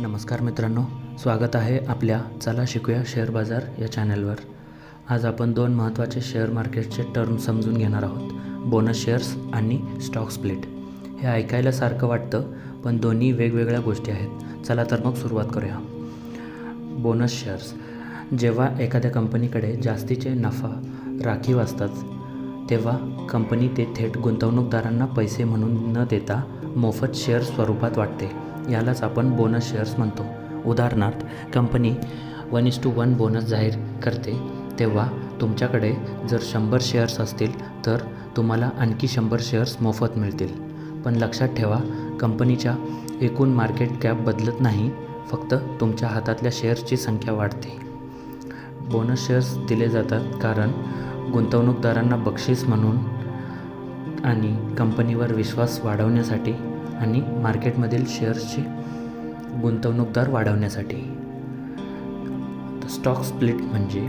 नमस्कार मित्रांनो स्वागत आहे आपल्या चला शिकूया शेअर बाजार या चॅनलवर. आज आपण दोन महत्त्वाचे शेअर मार्केटचे टर्म समजून घेणार आहोत बोनस शेअर्स आणि स्टॉक स्प्लिट हे ऐकायला सारखं वाटतं पण दोन्ही वेगवेगळ्या गोष्टी आहेत. चला तर मग सुरुवात करूया. बोनस शेअर्स जेव्हा एखाद्या कंपनीकडे जास्तीचे नफा राखीव असतात तेव्हा कंपनी ते थेट गुंतवणूकदारांना पैसे म्हणून न देता मोफत शेअर स्वरूपात वाटते. यालाच आपण बोनस शेअर्स म्हणतो. उदाहरणार्थ company one is to one bonus जाहीर करते तेव्हा तुमच्याकडे जर शंभर शेअर्स असतील तर तुम्हाला आणखी शंभर शेअर्स मोफत मिळतील. पण लक्षात ठेवा कंपनीच्या एकूण मार्केट कॅप बदलत नाही फक्त तुमच्या हातातल्या शेअर्सची संख्या वाढते. बोनस शेअर्स दिले जातात कारण गुंतवणूकदारांना बक्षीस म्हणून आणि कंपनीवर विश्वास वाढवण्यासाठी आणि मार्केटमधील शेअर्सची गुंतवणूकदार वाढवण्यासाठी. स्टॉक स्प्लिट म्हणजे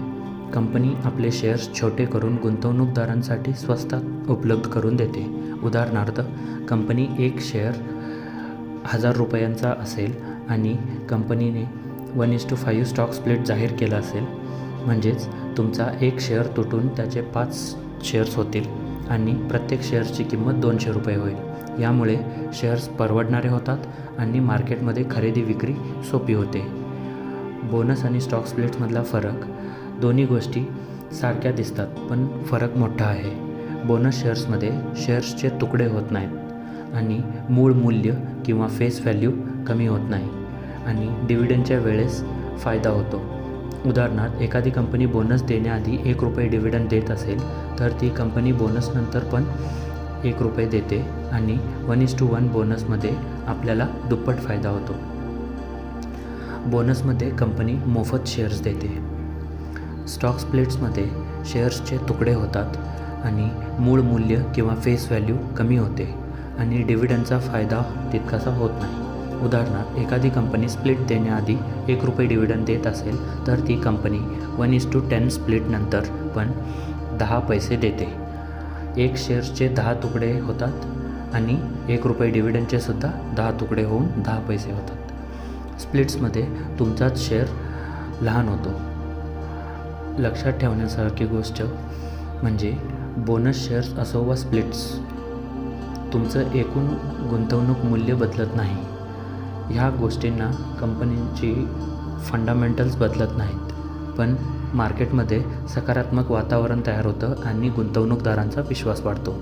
कंपनी आपले शेअर्स छोटे करून गुंतवणूकदारांसाठी स्वस्तात उपलब्ध करून देते. उदाहरणार्थ कंपनी एक शेअर हजार रुपयांचा असेल आणि कंपनीने one is to five stock split जाहीर केला असेल म्हणजेच तुमचा एक शेअर तुटून त्याचे पाच शेअर्स होतील. आणि प्रत्येक शेअर्सची किंमत दोनशे रुपये होईल. यामुळे शेअर्स परवडणारे होतात आणि मार्केटमध्ये खरेदी विक्री सोपी होते. बोनस आणि स्टॉक स्प्लिट्समधला फरक दोन्ही गोष्टी सारख्या दिसतात पण फरक मोठा आहे. बोनस शेअर्समध्ये शेअर्सचे तुकडे होत नाहीत आणि मूळ मूल्य किंवा फेस व्हॅल्यू कमी होत नाही आणि डिव्हिडंडच्या वेळेस फायदा होतो. उदाहरणार्थ एखादी कंपनी बोनस देण्याआधी एक रुपये डिव्हिडंड देत असेल तर ती कंपनी बोनसनंतर पण एक रुपये देते आणि वन इज टू वन बोनसमध्ये आपल्याला दुप्पट फायदा होतो. बोनसमध्ये कंपनी मोफत शेअर्स देते. स्टॉक स्प्लिट्समध्ये शेअर्सचे तुकडे होतात आणि मूळ मूल्य किंवा फेस व्हॅल्यू कमी होते आणि डिव्हिडंडचा फायदा तितकासा होत नाही. उदाहरणार्थ एखादी कंपनी स्प्लिट देण्याआधी एक रुपये डिव्हिडंड देत असेल तर ती company one is to ten स्प्लिटनंतर पण दहा पैसे देते. एक शेअर्सचे दहा तुकडे होतात आणि एक रुपये डिव्हिडंडचे सुद्धा दहा तुकडे होऊन दहा पैसे होतात. स्प्लिट्समध्ये तुमचाच शेअर लहान होतो. लक्षात ठेवण्यासारखी गोष्ट म्हणजे बोनस शेअर्स असो वा स्प्लिट्स तुमचं एकूण गुंतवणूक मूल्य बदलत नाही. ह्या गोष्टींना कंपनींची फंडामेंटल्स बदलत नाहीत. पण मार्केटमध्ये सकारात्मक वातावरण तयार होतं आणि गुंतवणूकदारांचा विश्वास वाढतो.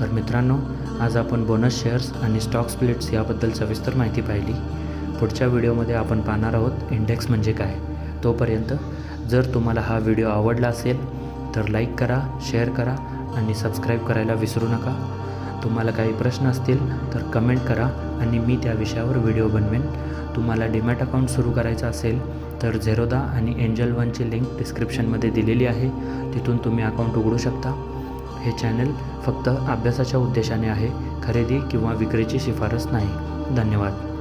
तर मित्रांनो आज आपण बोनस शेअर्स आणि स्टॉक स्प्लिट्स याबद्दल सविस्तर माहिती पाहिली. पुढच्या व्हिडिओमध्ये आपण पाहणार आहोत इंडेक्स म्हणजे काय. तोपर्यंत जर तुम्हाला हा व्हिडिओ आवडला असेल तर लाईक करा शेअर करा आणि सबस्क्राईब करायला विसरू नका. तुम्हाला काही प्रश्न असतील तर कमेंट करा आणि मी त्या विषयावर व्हिडिओ बनवेन. तुम्हाला डीमॅट अकाउंट सुरू करायचं असेल तर झेरोदा आणि एंजल वनची लिंक डिस्क्रिप्शनमध्ये दिलेली आहे. तिथून तुम्ही अकाउंट उघडू शकता. हे चॅनल फक्त अभ्यासाच्या उद्देशाने आहे. खरेदी किंवा विक्रीची शिफारस नाही. धन्यवाद.